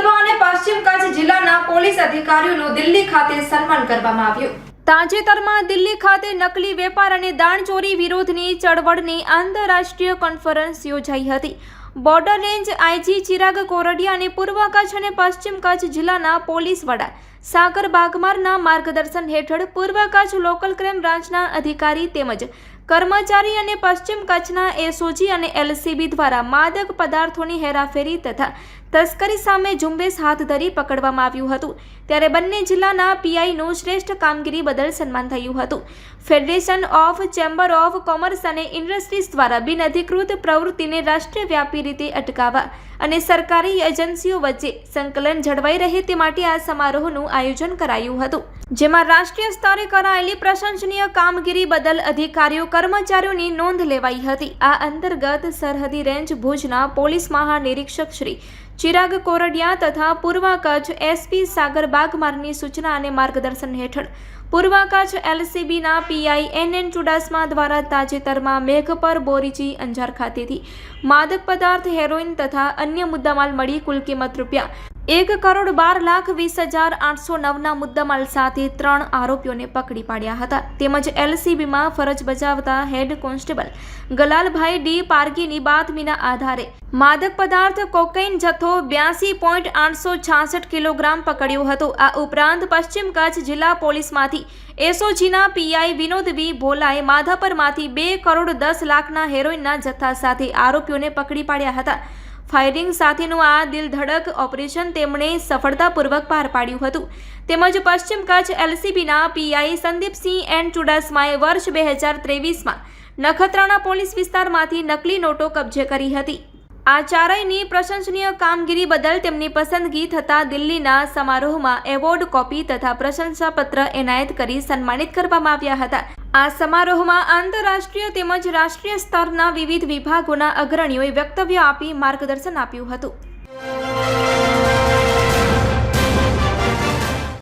પૂર્વ અને પશ્ચિમ કચ્છ જિલ્લાના પોલીસ અધિકારીઓનું દિલ્હી ખાતે સન્માન કરવામાં આવ્યું. તાજેતરમાં દિલ્હી ખાતે નકલી વેપાર અને દાણચોરી વિરોધની ચળવળની આંતરરાષ્ટ્રીય કોન્ફરન્સ યોજાઈ હતી. Border range IG Chirag Kordia અને પૂર્વ કચ્છ અને પશ્ચિમ કચ્છ જિલ્લાના પોલીસ વડા સાગર બાગમારના માર્ગદર્શન હેઠળ પૂર્વ કચ્છ લોકલ ક્રાઇમ બ્રાન્ચના અધિકારી તેમજ કર્મચારી અને પશ્ચિમ કચ્છના એસઓજી અને એલસીબી દ્વારા માદક પદાર્થોની હેરાફેરી તથા તસ્કરી સામે ઝુંબેશ હાથ ધરી પકડવામાં આવ્યું હતું. ત્યારે બંને જિલ્લાના પીઆઈનું શ્રેષ્ઠ કામગીરી બદલ સન્માન થયું હતું. Federation of chamber of commerce અને ઇન્ડસ્ટ્રીઝ દ્વારા બિનઅધિકૃત પ્રવૃત્તિને રાષ્ટ્રવ્યાપી રીતે અટકાવવા અને સરકારી એજન્સીઓ વચ્ચે સંકલન જળવાઈ રહે તે માટે આ સમારોહનું આયોજન કરાયું હતું, જેમાં રાષ્ટ્રીય સ્તરે કરાયેલી પ્રશંસનીય કામગીરી બદલ અધિકારીઓ, કર્મચારીઓની નોંધ લેવાઈ હતી. આ અંતર્ગત સરહદી રેન્જ ભુજના પોલીસ મહાનિરીક્ષક શ્રી ચિરાગ કોરડિયા તથા પૂર્વ કચ્છ એસપી સાગર બાગમારની સૂચના અને માર્ગદર્શન હેઠળ પૂર્વ કચ્છ એલસીબીના પીઆઈ એન એન ચુડાસમા દ્વારા તાજેતરમાં મેઘપર બોરીજી અંજાર ખાતેથી માદક પદાર્થ હેરોઇન તથા અન્ય મુદ્દામાલ મળી કુલ કિંમત રૂપિયા એક કરોડ બાર લાખ વીસ હજાર આઠસો નવના મુદ્દામાલ સાથે ત્રણ આરોપીઓને પકડી પાડ્યા હતા. તેમજ એલસીબીમાં ફરજ બજાવતા હેડ કોન્સ્ટેબલ ગલાલભાઈ ડી પારગીની બાતમીના આધારે માદક પદાર્થ કોકૈન જથ્થો બ્યાસી પોઈન્ટ આઠસો છાસઠ કિલોગ્રામ પકડ્યો હતો. આ ઉપરાંત પશ્ચિમ કચ્છ જિલ્લા પોલીસમાંથી એસઓજીના પીઆઈ વિનોદ વી ભોલાએ માધાપરમાંથી બે કરોડ દસ લાખના હેરોઇનના જથ્થા સાથે આરોપીઓને પકડી પાડ્યા હતા. ફાયરિંગ સાથેનું આ દિલધડક ઓપરેશન તેમણે સફળતાપૂર્વક પાર પાડ્યું હતું. તેમજ પશ્ચિમ કચ્છ એલસીબીના પીઆઈ સંદીપસિંહ એન ચુડાસમાએ વર્ષ બે હજાર ત્રેવીસમાં નખત્રાણા પોલીસ વિસ્તારમાંથી નકલી નોટો કબજે કરી હતી. આ ચારેયની પ્રશંસનીય કામગીરી બદલ તેમની પસંદગી થતાં દિલ્હીના સમારોહમાં એવોર્ડ કોપી તથા પ્રશંસાપત્ર એનાયત કરી સન્માનિત કરવામાં આવ્યા હતા. આ સમારોહમાં આંતરરાષ્ટ્રીય તેમજ રાષ્ટ્રીય સ્તરના વિવિધ વિભાગોના અગ્રણીઓએ વક્તવ્ય આપી માર્ગદર્શન આપ્યું હતું.